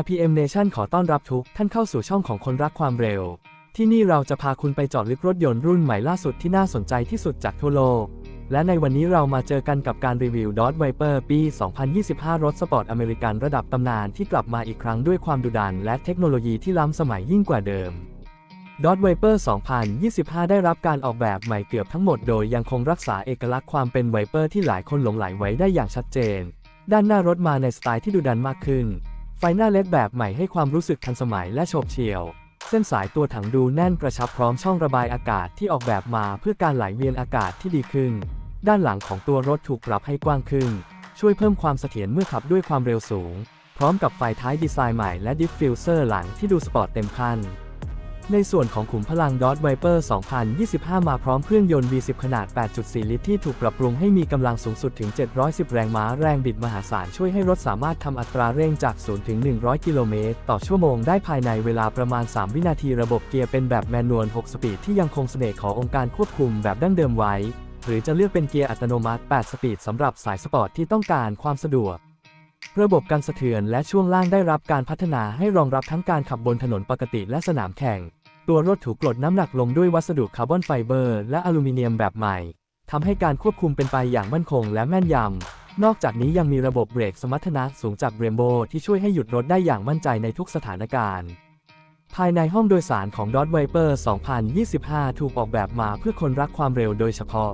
RPM Nation ขอต้อนรับทุกท่านเข้าสู่ช่องของคนรักความเร็ว ที่นี่เราจะพาคุณไปจอดลึกรถยนต์รุ่นใหม่ล่าสุดที่น่าสนใจที่สุดจากทั่วโลก และในวันนี้เรามาเจอกันกับการรีวิว Dodge Viper ปี 2025 รถสปอร์ตอเมริกันระดับตำนานที่กลับมาอีกครั้งด้วยความดุดันและเทคโนโลยีที่ล้ำสมัยยิ่งกว่าเดิม Dodge Viper 2025 ได้รับการออกแบบใหม่เกือบทั้งหมดโดยยังคงรักษาเอกลักษณ์ความเป็น Viper ที่หลายคนหลงไหลไว้ได้อย่างชัดเจน ด้านหน้ารถมาในสไตล์ที่ดุดันมากขึ้น ไฟหน้าเล็กแบบใหม่ให้ความรู้สึกทันสมัยและโฉบเฉี่ยว เส้นสายตัวถังดูแน่นกระชับพร้อมช่องระบายอากาศที่ออกแบบมาเพื่อการไหลเวียนอากาศที่ดีขึ้น ด้านหลังของตัวรถถูกปรับให้กว้างขึ้น ช่วยเพิ่มความเสถียรเมื่อขับด้วยความเร็วสูง พร้อมกับไฟท้ายดีไซน์ใหม่และดิฟฟิวเซอร์หลังที่ดูสปอร์ตเต็มคัน ในส่วนของขุมพลัง Dodge Viper 2025 มาพร้อมเครื่องยนต์ V10 ขนาด 8.4 ลิตรที่ถูกปรับปรุงให้มีกำลังสูงสุดถึง 710 แรงม้า แรงบิดมหาศาลช่วยให้รถสามารถทำอัตราเร่งจาก 0 ถึง 100 กิโลเมตร ต่อชั่วโมงได้ภายในเวลาประมาณ 3 วินาทีระบบเกียร์เป็นแบบแมนนวล 6 สปีดที่ยังคงเสน่ห์ขององค์การควบคุมแบบดั้งเดิมไว้ หรือจะเลือกเป็นเกียร์อัตโนมัติ 8 สปีดสำหรับสายสปอร์ตที่ต้องการความสะดวกระบบการสะเทือนและช่วงล่างได้รับการพัฒนาให้รองรับทั้งการขับบนถนนปกติและสนามแข่ง ตัวรถถูกกลดน้ำหนักลงด้วยวัสดุคาร์บอนไฟเบอร์ และอลูมิเนียมแบบใหม่ทำให้การควบคุมเป็นไปอย่างมั่นคงและแม่นยำ นอกจากนี้ยังมีระบบเบรกสมรรถนะสูงจากเรมโบที่ช่วยให้หยุดรถได้อย่างมั่นใจในทุกสถานการณ์ ภายในห้องโดยสารของ d o d g Viper 2025 ถูกออกแบบมาเพื่อคนรักความเร็วโดยเฉพาะ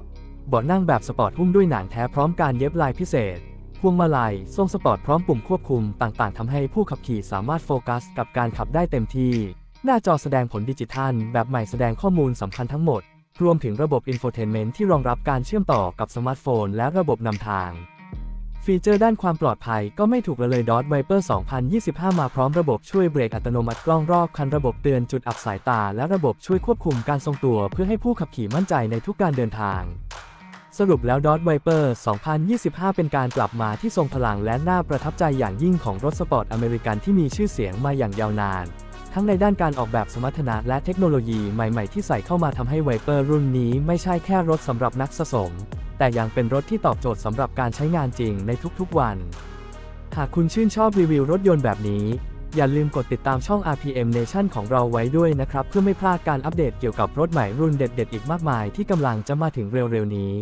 เบาะนั่งแบบสปอร์ตหุ้มด้วยหนังแท้พร้อมการเย็บลายพิเศษพวงมาลัยทรงสปอร์ตพร้อมปุ่มควบคุมต่างๆทำให้ผู้ขับขี่สามารถโฟกัสกับการขับได้เต็มที่ หน้าจอแสดงผลดิจิทัล แบบใหม่แสดงข้อมูลสำคัญทั้งหมด รวมถึงระบบอินโฟเทนเมนต์ที่รองรับการเชื่อมต่อกับสมาร์ทโฟน และระบบนำทาง ฟีเจอร์ด้านความปลอดภัยก็ไม่ถูกละเลย Dodge Viper 2025 มาพร้อมระบบช่วยเบรกอัตโนมัติกล้องรอบคันระบบเตือนจุดอับสายตา และระบบช่วยควบคุมการทรงตัว เพื่อให้ผู้ขับขี่มั่นใจในทุกการเดินทางสรุปแล้ว Dodge Viper 2025 เป็นการกลับมาที่ทรงพลังและน่าประทับใจอย่างยิ่งของรถสปอร์ตอเมริกันที่มีชื่อเสียงมาอย่างยาวนาน ทั้งในด้านการออกแบบสมรรถนะและเทคโนโลยีใหม่ๆที่ใส่เข้ามาทำให้ Viper รุ่นนี้ไม่ใช่แค่รถสำหรับนักสะสม แต่ยังเป็นรถที่ตอบโจทย์สำหรับการใช้งานจริงในทุกๆวัน หากคุณชื่นชอบรีวิวรถยนต์แบบนี้ อย่าลืมกดติดตามช่อง RPM Nation ของเราไว้ด้วยนะครับ เพื่อไม่พลาดการอัปเดตเกี่ยวกับรถใหม่รุ่นเด็ด ๆ อีกมากมายที่กำลังจะมาถึงเร็วๆนี้